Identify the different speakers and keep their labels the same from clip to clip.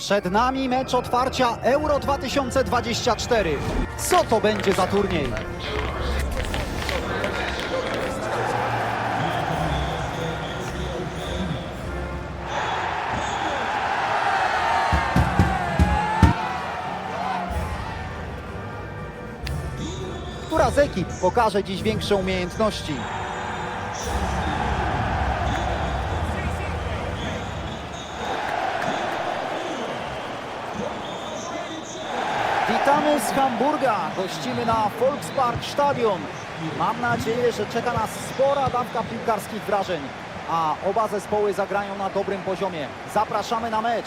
Speaker 1: Przed nami mecz otwarcia Euro 2024. Co to będzie za turniej? Która z ekip pokaże dziś większe umiejętności? Z Hamburga. Gościmy na Volkspark Stadion. Mam nadzieję, że czeka nas spora dawka piłkarskich wrażeń, a oba zespoły zagrają na dobrym poziomie. Zapraszamy na mecz.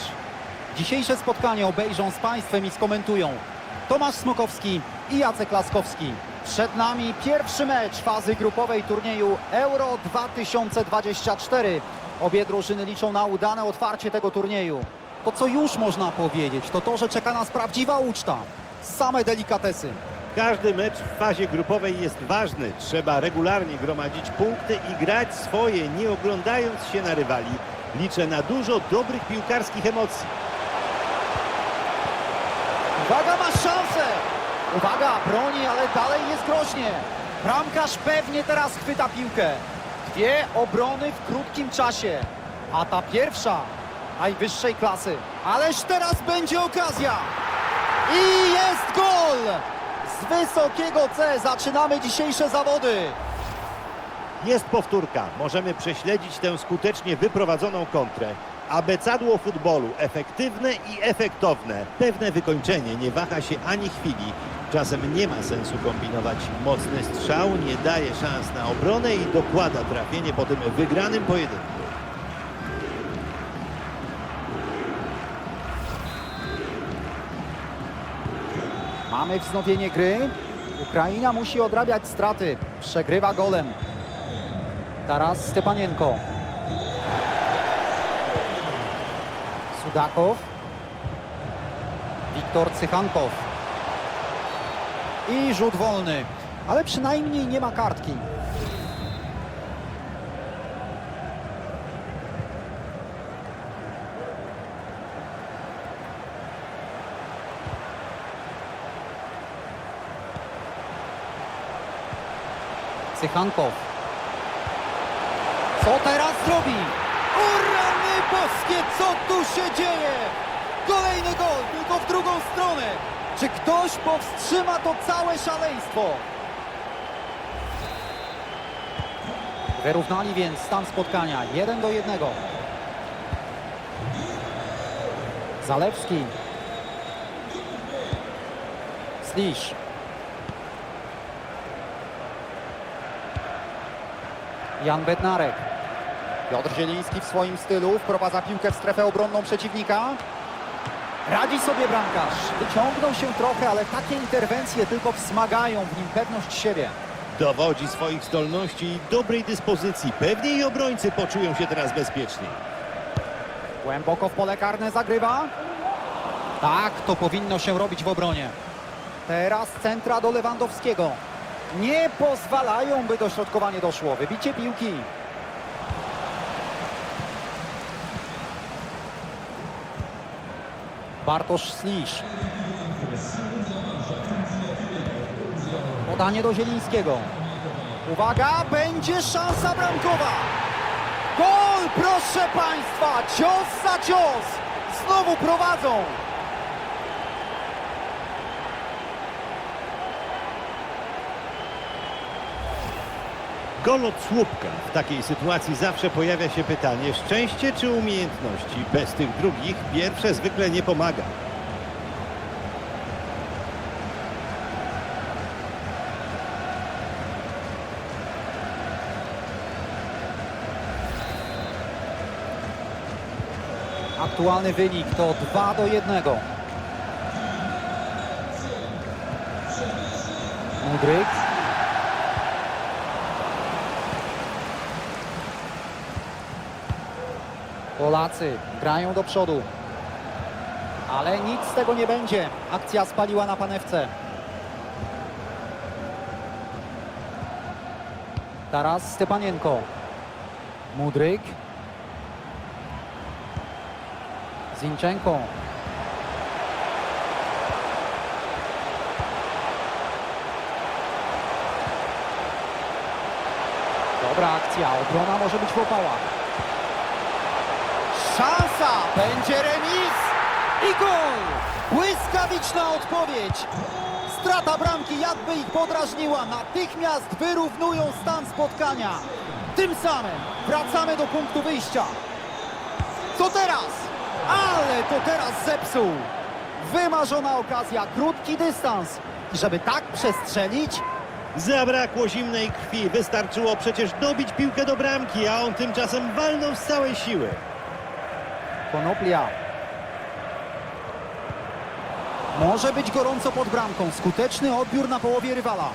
Speaker 1: Dzisiejsze spotkanie obejrzą z Państwem i skomentują Tomasz Smokowski i Jacek Laskowski. Przed nami pierwszy mecz fazy grupowej turnieju Euro 2024. Obie drużyny liczą na udane otwarcie tego turnieju. To co już można powiedzieć, to to, że czeka nas prawdziwa uczta. Same delikatesy.
Speaker 2: Każdy mecz w fazie grupowej jest ważny. Trzeba regularnie gromadzić punkty i grać swoje, nie oglądając się na rywali. Liczę na dużo dobrych piłkarskich emocji.
Speaker 1: Uwaga, ma szansę! Uwaga, broni, ale dalej jest groźnie. Bramkarz pewnie teraz chwyta piłkę. Dwie obrony w krótkim czasie. A ta pierwsza najwyższej klasy. Ależ teraz będzie okazja. I jest gol! Z wysokiego C zaczynamy dzisiejsze zawody.
Speaker 2: Jest powtórka. Możemy prześledzić tę skutecznie wyprowadzoną kontrę. Abecadło futbolu. Efektywne i efektowne. Pewne wykończenie. Nie waha się ani chwili. Czasem nie ma sensu kombinować. Mocny strzał nie daje szans na obronę i dokłada trafienie po tym wygranym pojedynku.
Speaker 1: Mamy wznowienie gry. Ukraina musi odrabiać straty. Przegrywa golem. Teraz Stepanienko. Sudakow. Wiktor Cychankow. I rzut wolny. Ale przynajmniej nie ma kartki. Cychankow. Co teraz zrobi? O rany boskie, co tu się dzieje? Kolejny gol, tylko w drugą stronę. Czy ktoś powstrzyma to całe szaleństwo? Wyrównali więc stan spotkania 1 do 1. Zalewski. Slisz. Jan Bednarek. Piotr Zieliński w swoim stylu wprowadza piłkę w strefę obronną przeciwnika. Radzi sobie bramkarz. Wyciągnął się trochę, ale takie interwencje tylko wzmagają w nim pewność siebie.
Speaker 2: Dowodzi swoich zdolności i dobrej dyspozycji. Pewnie i obrońcy poczują się teraz bezpiecznie.
Speaker 1: Głęboko w pole karne zagrywa. Tak, to powinno się robić w obronie. Teraz centra do Lewandowskiego. Nie pozwalają, by dośrodkowanie doszło. Wybicie piłki. Bartosz Slisz. Podanie do Zielińskiego. Uwaga, będzie szansa bramkowa. Gol, proszę Państwa! Cios za cios! Znowu prowadzą!
Speaker 2: Gol od słupka. W takiej sytuacji zawsze pojawia się pytanie, szczęście czy umiejętności? Bez tych drugich pierwsze zwykle nie pomaga.
Speaker 1: Aktualny wynik to 2 do 1. Mudryk. Polacy grają do przodu. Ale nic z tego nie będzie. Akcja spaliła na panewce. Teraz Stepanienko. Mudryk. Zinchenko. Dobra akcja, obrona może być w opałach. Szansa! Będzie remis! I gol! Błyskawiczna odpowiedź! Strata bramki jakby ich podrażniła. Natychmiast wyrównują stan spotkania. Tym samym wracamy do punktu wyjścia. Co teraz? Ale to teraz zepsuł. Wymarzona okazja, krótki dystans. I żeby tak przestrzelić,
Speaker 2: Zabrakło zimnej krwi, wystarczyło przecież dobić piłkę do bramki, a on tymczasem walnął z całej siły.
Speaker 1: Konoplia. Może być gorąco pod bramką. Skuteczny odbiór na połowie rywala.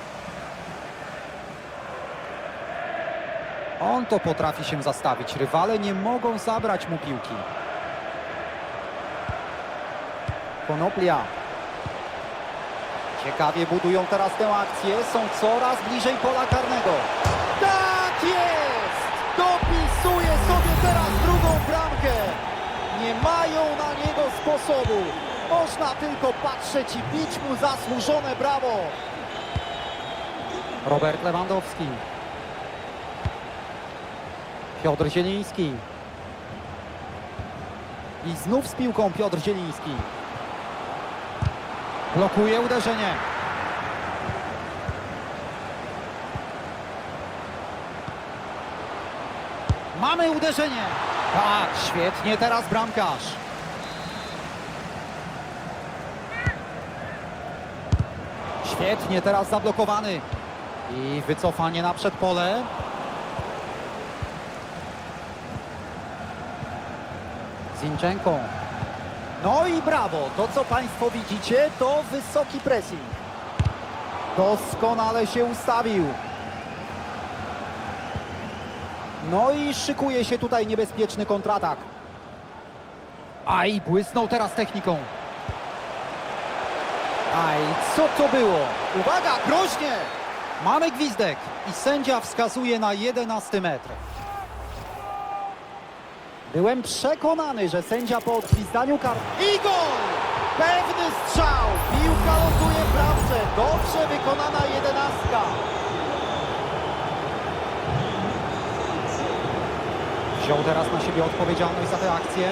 Speaker 1: On to potrafi się zastawić. Rywale nie mogą zabrać mu piłki. Konoplia. Ciekawie budują teraz tę akcję. Są coraz bliżej pola karnego. Sposobu. Można tylko patrzeć i bić mu zasłużone brawo. Robert Lewandowski. Piotr Zieliński. I znów z piłką Piotr Zieliński. Blokuje uderzenie. Mamy uderzenie. Tak, świetnie teraz bramkarz. Świetnie teraz zablokowany. I wycofanie na przedpole. Zinchenko. No i brawo. To, co Państwo widzicie, to wysoki pressing. Doskonale się ustawił. No i szykuje się tutaj niebezpieczny kontratak. Aj, błysnął teraz techniką. Aj, co to było? Uwaga, groźnie! Mamy gwizdek i sędzia wskazuje na 11 metr. Byłem przekonany, że sędzia po odgwizdaniu kar... I gol! Pewny strzał! Piłka ląduje w bramce. Dobrze wykonana jedenastka. Wziął teraz na siebie odpowiedzialność za tę akcję.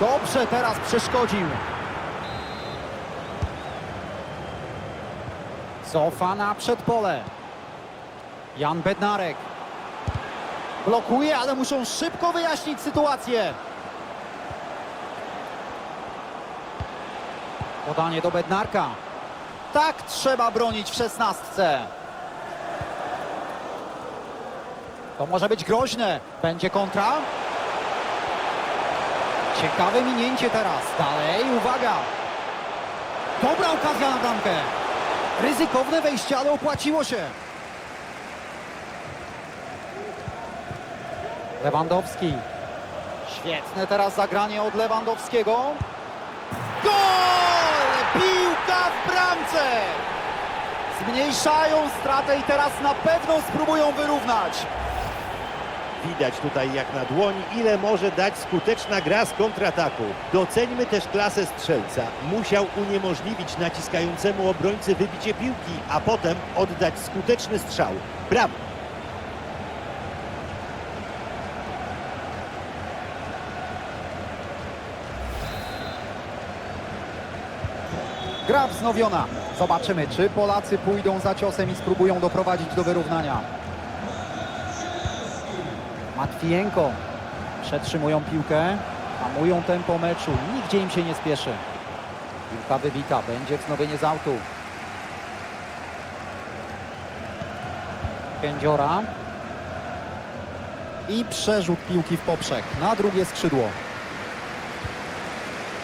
Speaker 1: Dobrze teraz przeszkodził. Cofa na przedpole. Jan Bednarek. Blokuje, ale muszą szybko wyjaśnić sytuację. Podanie do Bednarka. Tak trzeba bronić w szesnastce. To może być groźne. Będzie kontra. Ciekawe minięcie teraz. Dalej, uwaga. Dobra okazja na bramkę. Ryzykowne wejście, ale opłaciło się. Lewandowski. Świetne teraz zagranie od Lewandowskiego. Gol! Piłka w bramce! Zmniejszają stratę i teraz na pewno spróbują wyrównać.
Speaker 2: Widać tutaj jak na dłoni, ile może dać skuteczna gra z kontrataku. Doceńmy też klasę strzelca. Musiał uniemożliwić naciskającemu obrońcy wybicie piłki, a potem oddać skuteczny strzał. Brawo!
Speaker 1: Gra wznowiona. Zobaczymy, czy Polacy pójdą za ciosem i spróbują doprowadzić do wyrównania. Matwijenko. Przetrzymują piłkę. Hamują tempo meczu. Nigdzie im się nie spieszy. Piłka wybita. Będzie wznowienie z autu. Kędziora. I przerzut piłki w poprzek. Na drugie skrzydło.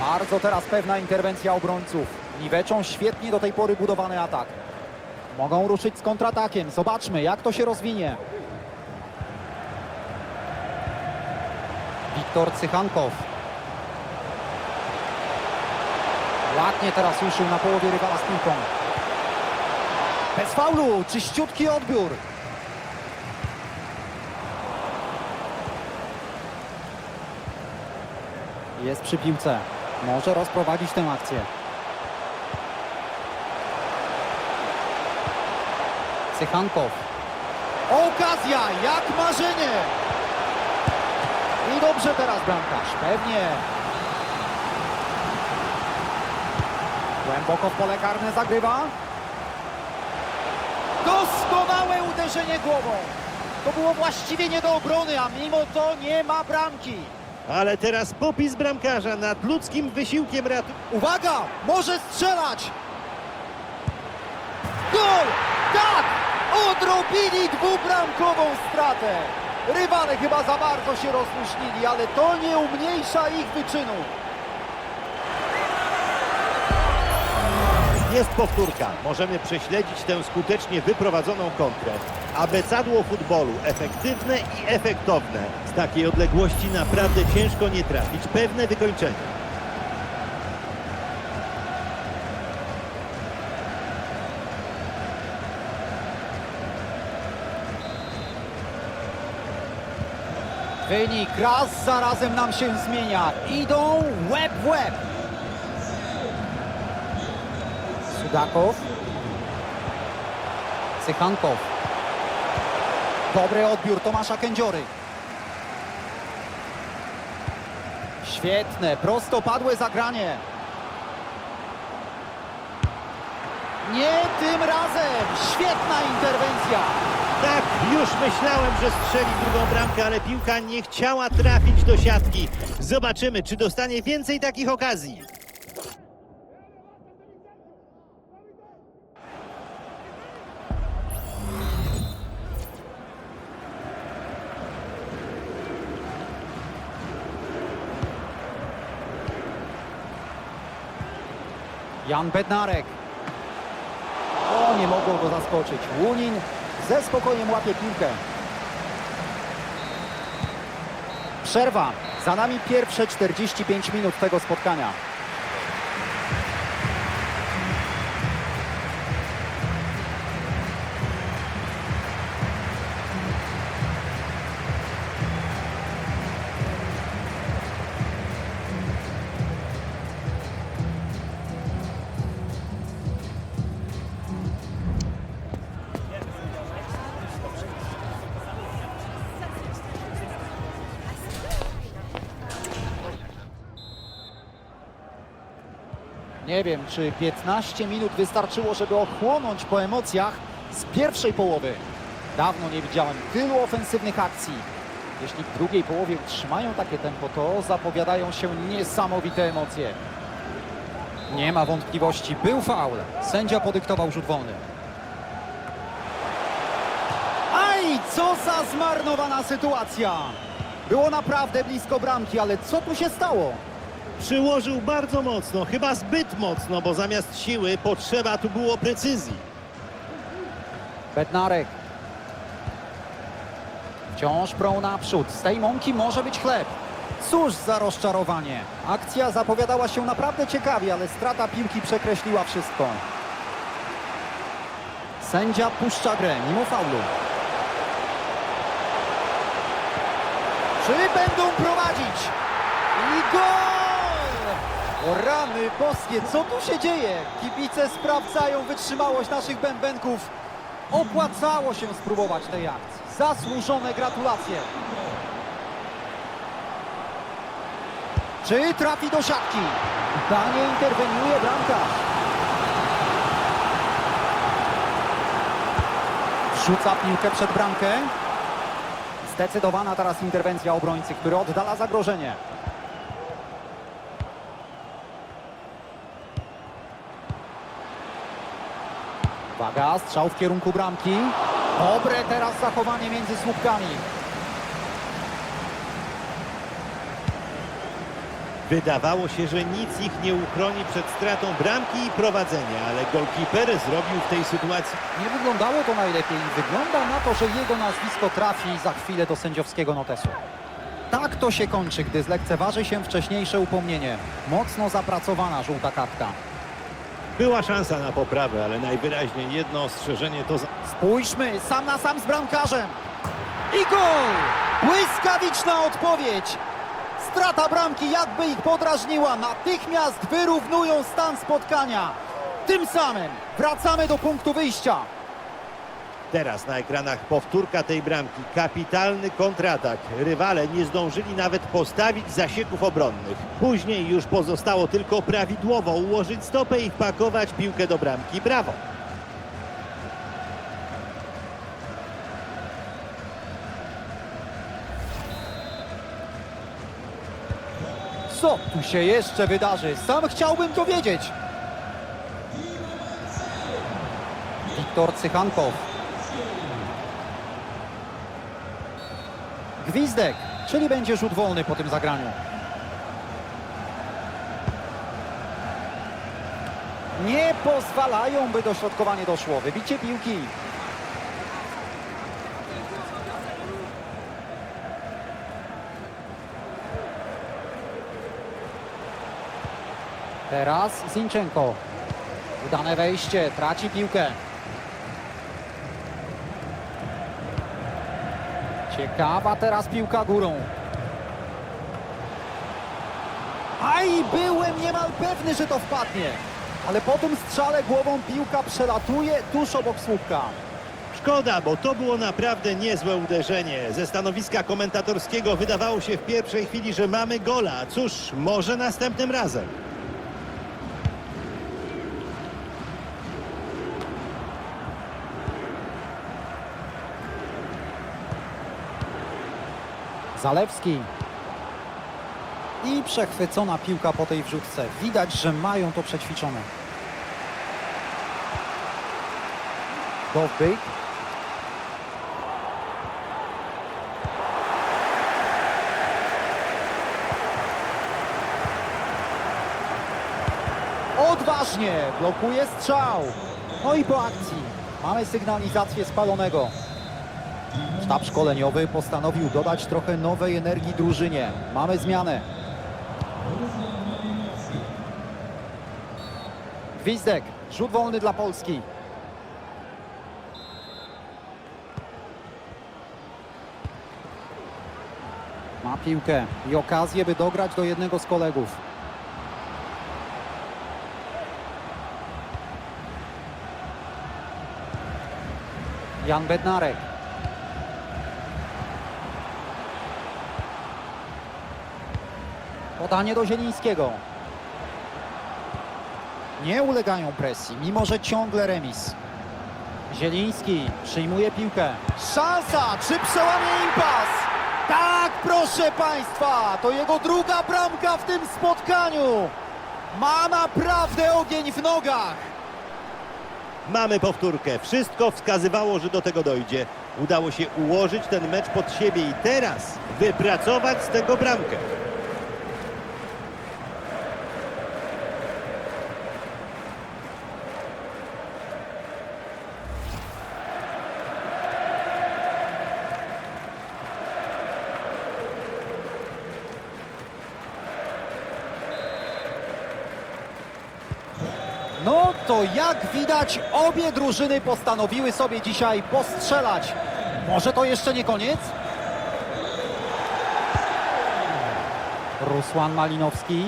Speaker 1: Bardzo teraz pewna interwencja obrońców. Niweczą świetnie do tej pory budowany atak. Mogą ruszyć z kontratakiem. Zobaczmy, jak to się rozwinie. Wiktor Cychankow. Ładnie teraz ruszył na połowie rywala z piłką. Bez faulu, czyściutki odbiór. Jest przy piłce. Może rozprowadzić tę akcję. Cychankow. Okazja, jak marzenie! I dobrze teraz bramkarz, pewnie. Głęboko w pole karne zagrywa. Doskonałe uderzenie głową. To było właściwie nie do obrony, a mimo to nie ma bramki.
Speaker 2: Ale teraz popis bramkarza nad ludzkim wysiłkiem ratu.
Speaker 1: Uwaga! Może strzelać! Gol! Tak! Odrobili dwubramkową stratę. Rywale chyba za bardzo się rozluźnili, ale to nie umniejsza ich wyczynu.
Speaker 2: Jest powtórka. Możemy prześledzić tę skutecznie wyprowadzoną kontrę. Abecadło futbolu efektywne i efektowne. Z takiej odległości naprawdę ciężko nie trafić. Pewne wykończenie.
Speaker 1: Wynik raz za razem nam się zmienia. Idą łeb w łeb. Sudakow. Cychankow. Dobry odbiór Tomasza Kędziory. Świetne, prostopadłe zagranie. Nie tym razem. Świetna interwencja.
Speaker 2: Tak, już myślałem, że strzeli drugą bramkę, ale piłka nie chciała trafić do siatki. Zobaczymy, czy dostanie więcej takich okazji.
Speaker 1: Jan Bednarek. Nie mogło go zaskoczyć. Łunin ze spokojem łapie piłkę. Przerwa. Za nami pierwsze 45 minut tego spotkania. Nie wiem, czy 15 minut wystarczyło, żeby ochłonąć po emocjach z pierwszej połowy. Dawno nie widziałem tylu ofensywnych akcji. Jeśli w drugiej połowie utrzymają takie tempo, to zapowiadają się niesamowite emocje. Nie ma wątpliwości, był faul. Sędzia podyktował rzut wolny. Aj, co za zmarnowana sytuacja! Było naprawdę blisko bramki, ale co tu się stało?
Speaker 2: Przyłożył bardzo mocno, chyba zbyt mocno, bo zamiast siły potrzeba tu było precyzji.
Speaker 1: Bednarek. Wciąż prą naprzód. Z tej mąki może być chleb. Cóż za rozczarowanie. Akcja zapowiadała się naprawdę ciekawie, ale strata piłki przekreśliła wszystko. Sędzia puszcza grę mimo faulu. Czy będą prowadzić? I gol! O rany boskie, co tu się dzieje? Kibice sprawdzają wytrzymałość naszych bębenków. Opłacało się spróbować tej akcji. Zasłużone gratulacje. Czy trafi do siatki? Danie interweniuje bramkarz. Wrzuca piłkę przed bramkę. Zdecydowana teraz interwencja obrońcy, który oddala zagrożenie. Uwaga, strzał w kierunku bramki. Dobre teraz zachowanie między słupkami.
Speaker 2: Wydawało się, że nic ich nie uchroni przed stratą bramki i prowadzenia, ale golkiper zrobił w tej sytuacji
Speaker 1: Nie wyglądało to najlepiej wygląda na to, że jego nazwisko trafi za chwilę do sędziowskiego notesu. Tak to się kończy, gdy zlekceważy się wcześniejsze upomnienie. Mocno zapracowana żółta kartka.
Speaker 2: Była szansa na poprawę, ale najwyraźniej jedno ostrzeżenie to za...
Speaker 1: Spójrzmy, sam na sam z bramkarzem. I gol! Błyskawiczna odpowiedź. Strata bramki jakby ich podrażniła. Natychmiast wyrównują stan spotkania. Tym samym wracamy do punktu wyjścia.
Speaker 2: Teraz na ekranach powtórka tej bramki. Kapitalny kontratak. Rywale nie zdążyli nawet postawić zasieków obronnych. Później już pozostało tylko prawidłowo ułożyć stopę i wpakować piłkę do bramki. Brawo!
Speaker 1: Co tu się jeszcze wydarzy? Sam chciałbym to wiedzieć. Wiktor Cychankow. Gwizdek, czyli będzie rzut wolny po tym zagraniu. Nie pozwalają, by dośrodkowanie doszło. Wybicie piłki. Teraz Zinchenko. Udane wejście, traci piłkę. Ciekawa teraz piłka górą. Aj, byłem niemal pewny, że to wpadnie. Ale po tym strzale głową piłka przelatuje tuż obok słupka.
Speaker 2: Szkoda, bo to było naprawdę niezłe uderzenie. Ze stanowiska komentatorskiego wydawało się w pierwszej chwili, że mamy gola. Cóż, może następnym razem.
Speaker 1: Zalewski. I przechwycona piłka po tej wrzutce. Widać, że mają to przećwiczone. Dowbyk. Odważnie blokuje strzał. No i po akcji mamy sygnalizację spalonego. Sztab szkoleniowy postanowił dodać trochę nowej energii drużynie. Mamy zmianę. Gwizdek, rzut wolny dla Polski. Ma piłkę i okazję, by dograć do jednego z kolegów. Jan Bednarek. Podanie do Zielińskiego. Nie ulegają presji, mimo że ciągle remis. Zieliński przyjmuje piłkę. Szansa! Czy przełamie impas? Tak, proszę Państwa! To jego druga bramka w tym spotkaniu! Ma naprawdę ogień w nogach!
Speaker 2: Mamy powtórkę. Wszystko wskazywało, że do tego dojdzie. Udało się ułożyć ten mecz pod siebie i teraz wypracować z tego bramkę.
Speaker 1: No to jak widać, obie drużyny postanowiły sobie dzisiaj postrzelać. Może to jeszcze nie koniec? Rusłan Malinowski.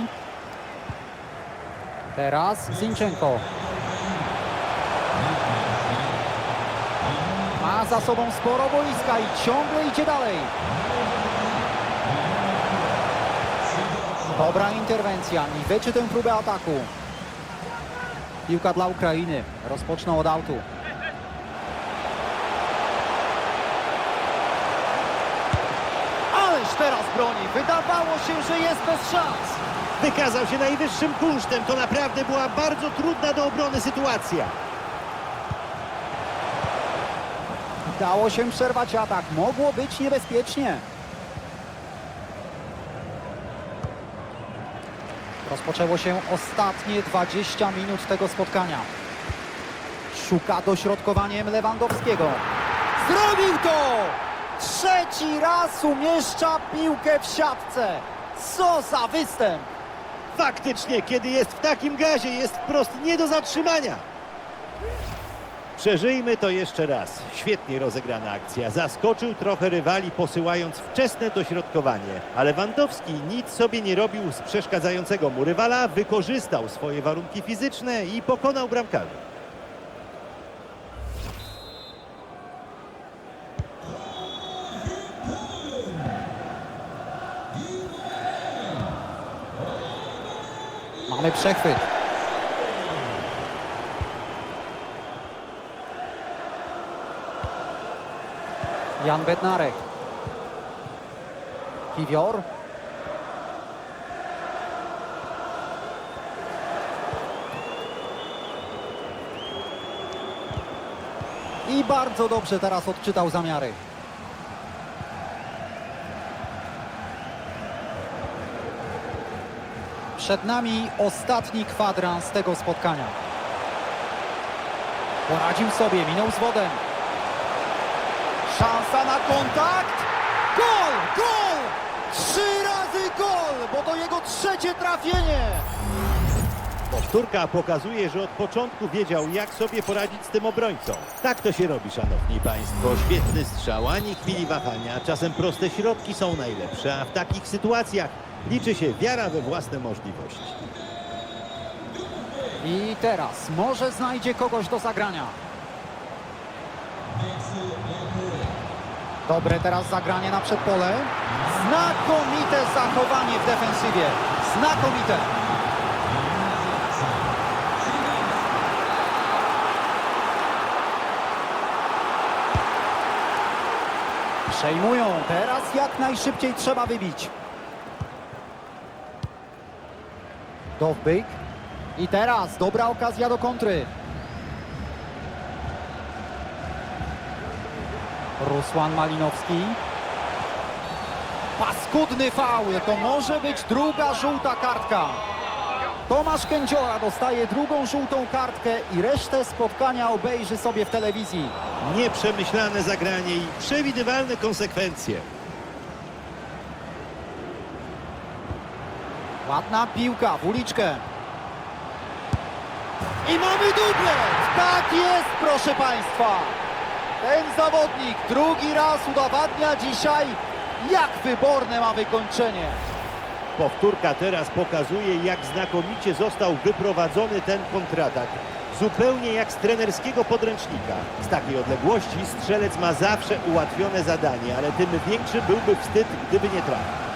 Speaker 1: Teraz Zinchenko. Ma za sobą sporo boiska i ciągle idzie dalej. Dobra interwencja, niweczy tę próbę ataku. Piłka dla Ukrainy. Rozpoczną od autu. Ależ teraz broni. Wydawało się, że jest bez szans.
Speaker 2: Wykazał się najwyższym kunsztem. To naprawdę była bardzo trudna do obrony sytuacja.
Speaker 1: Dało się przerwać atak. Mogło być niebezpiecznie. Rozpoczęło się ostatnie 20 minut tego spotkania. Szuka dośrodkowaniem Lewandowskiego. Zrobił to! Trzeci raz umieszcza piłkę w siatce. Co za występ!
Speaker 2: Faktycznie, kiedy jest w takim gazie, jest wprost nie do zatrzymania. Przeżyjmy to jeszcze raz. Świetnie rozegrana akcja. Zaskoczył trochę rywali, posyłając wczesne dośrodkowanie. Ale Wandowski nic sobie nie robił z przeszkadzającego mu rywala. Wykorzystał swoje warunki fizyczne i pokonał bramkarzy.
Speaker 1: Mamy przechwyt. Jan Bednarek. Kiwior. I bardzo dobrze teraz odczytał zamiary. Przed nami ostatni kwadrans tego spotkania. Poradził sobie, minął z wodem. Szansa na kontakt. Gol! Gol! Trzy razy gol, bo to jego trzecie trafienie.
Speaker 2: Powtórka pokazuje, że od początku wiedział, jak sobie poradzić z tym obrońcą. Tak to się robi, szanowni państwo. Świetny strzał, ani chwili wahania. Czasem proste środki są najlepsze, a w takich sytuacjach liczy się wiara we własne możliwości.
Speaker 1: I teraz może znajdzie kogoś do zagrania. Dobre teraz zagranie na przedpole. Znakomite zachowanie w defensywie. Znakomite. Przejmują. Teraz jak najszybciej trzeba wybić. Dowbyk. I teraz dobra okazja do kontry. Rusłan Malinowski. Paskudny faul. To może być druga żółta kartka. Tomasz Kędziora dostaje drugą żółtą kartkę i resztę spotkania obejrzy sobie w telewizji.
Speaker 2: Nieprzemyślane zagranie i przewidywalne konsekwencje.
Speaker 1: Ładna piłka w uliczkę. I mamy dublet! Tak jest, proszę Państwa! Ten zawodnik drugi raz udowadnia dzisiaj, jak wyborne ma wykończenie.
Speaker 2: Powtórka teraz pokazuje, jak znakomicie został wyprowadzony ten kontratak. Zupełnie jak z trenerskiego podręcznika. Z takiej odległości strzelec ma zawsze ułatwione zadanie, ale tym większy byłby wstyd, gdyby nie trafił.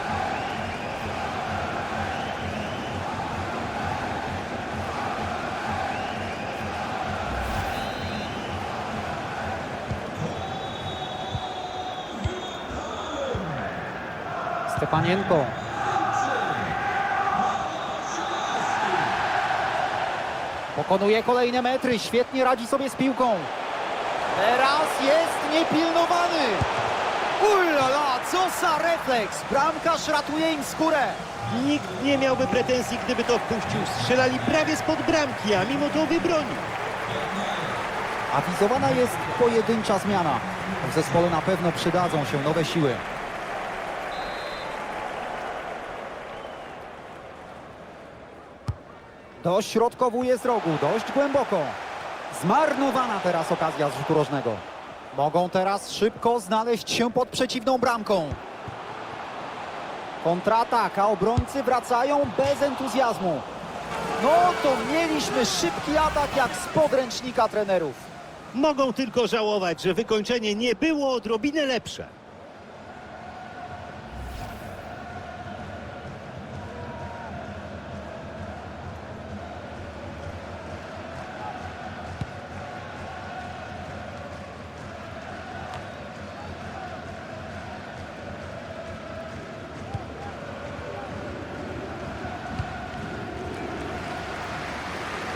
Speaker 1: Stepanienko. Pokonuje kolejne metry, świetnie radzi sobie z piłką. Teraz jest niepilnowany. Ulala, co za refleks! Bramkarz ratuje im skórę.
Speaker 2: Nikt nie miałby pretensji, gdyby to wpuścił. Strzelali prawie spod bramki, a mimo to wybronił.
Speaker 1: Awizowana jest pojedyncza zmiana. W zespole na pewno przydadzą się nowe siły. Dośrodkowuje z rogu, dość głęboko. Zmarnowana teraz okazja z rzutu rożnego. Mogą teraz szybko znaleźć się pod przeciwną bramką. Kontratak, a obrońcy wracają bez entuzjazmu. No to mieliśmy szybki atak jak z podręcznika trenerów.
Speaker 2: Mogą tylko żałować, że wykończenie nie było odrobinę lepsze.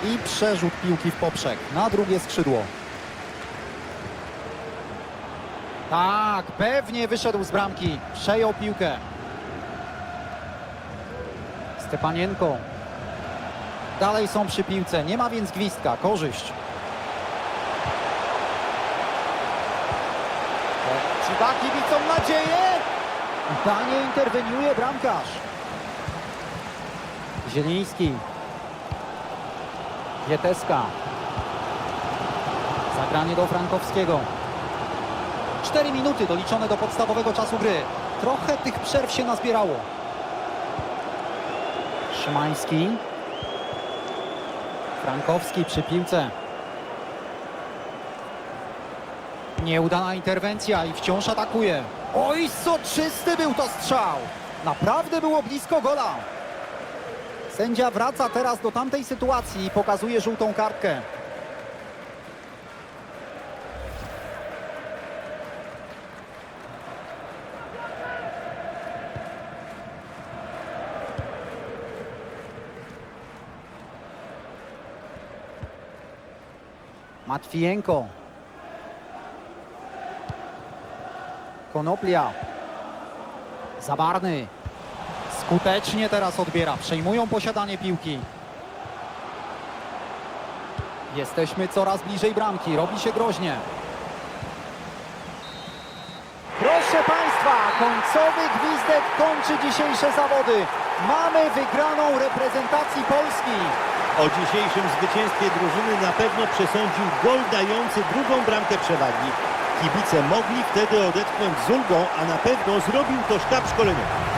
Speaker 1: I przerzut piłki w poprzek na drugie skrzydło. Tak, pewnie wyszedł z bramki. Przejął piłkę. Stepanienko. Dalej są przy piłce. Nie ma więc gwizdka. Korzyść. Czy da kibicom nadzieję? Danie interweniuje bramkarz. Zieliński. Wieteska. Zagranie do Frankowskiego. Cztery minuty doliczone do podstawowego czasu gry. Trochę tych przerw się nazbierało. Szymański. Frankowski przy piłce. Nieudana interwencja i wciąż atakuje. Oj, soczysty był to strzał. Naprawdę było blisko gola. Sędzia wraca teraz do tamtej sytuacji i pokazuje żółtą kartkę. Matwijenko. Konoplia. Zabarny. Skutecznie teraz odbiera. Przejmują posiadanie piłki. Jesteśmy coraz bliżej bramki. Robi się groźnie. Proszę Państwa, końcowy gwizdek kończy dzisiejsze zawody. Mamy wygraną reprezentacji Polski.
Speaker 2: O dzisiejszym zwycięstwie drużyny na pewno przesądził gol dający drugą bramkę przewagi. Kibice mogli wtedy odetchnąć z ulgą, a na pewno zrobił to sztab szkoleniowy.